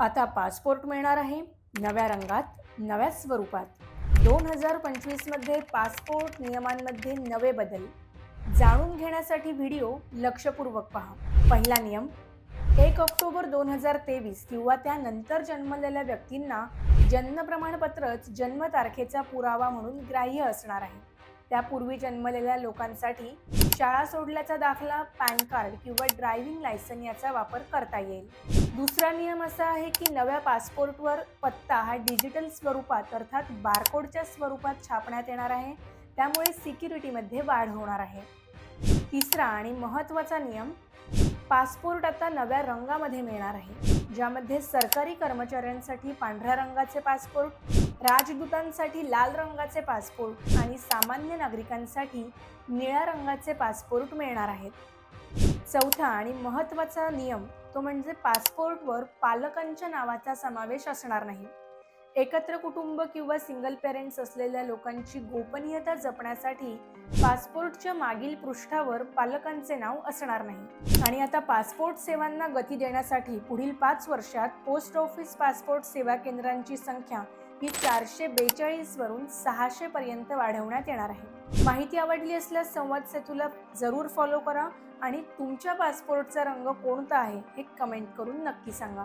आता पासपोर्ट मिळणार आहे. नव्या रंगात नव्या स्वरूपात. दोन हजार पंचवीसमध्ये पासपोर्ट नियमांमध्ये नवे बदल. जाणून घेण्यासाठी व्हिडिओ लक्षपूर्वक पहा. पहिला नियम एक ऑक्टोबर दोन हजार तेवीस किंवा त्यानंतर जन्मलेल्या व्यक्तींना जन्म प्रमाणपत्रच जन्मतारखेचा पुरावा म्हणून ग्राह्य असणार आहे. त्यापूर्वी जन्मलेल्या लोकांसाठी शाळा सोडल्याचा दाखला पॅन कार्ड किंवा ड्रायव्हिंग लायसन याचा वापर करता येईल. दुसरा नियम असा आहे की नव्या पासपोर्टवर पत्ता हा डिजिटल स्वरूपात अर्थात बारकोडच्या स्वरूपात छापण्यात येणार आहे. त्यामुळे सिक्युरिटीमध्ये वाढ होणार आहे. तिसरा आणि महत्त्वाचा नियम पासपोर्ट आता नव्या रंगामध्ये मिळणार आहे. ज्यामध्ये सरकारी कर्मचाऱ्यांसाठी पांढऱ्या रंगाचे पासपोर्ट राजदूतांसाठी लाल रंगाचे पासपोर्ट आणि सामान्य नागरिकांसाठी निळ्या रंगाचे पासपोर्ट मिळणार आहेत. चौथा आणि महत्त्वाचा नियम तो म्हणजे पासपोर्टवर पालकांच्या नावाचा समावेश असणार नाही. एकत्र कुटुंब किंवा सिंगल पेरेंट्स असलेल्या लोकांची गोपनीयता जपण्यासाठी पासपोर्टच्या मागील पृष्ठावर पालकांचे नाव असणार नाही. आणि आता पासपोर्ट सेवांना गती देण्यासाठी पुढील पाच वर्षात पोस्ट ऑफिस पासपोर्ट सेवा केंद्रांची संख्या ही चारशे बेचाळीस वरून सहाशे पर्यंत वाढवण्यात येणार आहे. माहिती आवडली असल्यास संवाद सेतूला जरूर फॉलो करा आणि तुमच्या पासपोर्टचा रंग कोणता आहे हे कमेंट करून नक्की सांगा.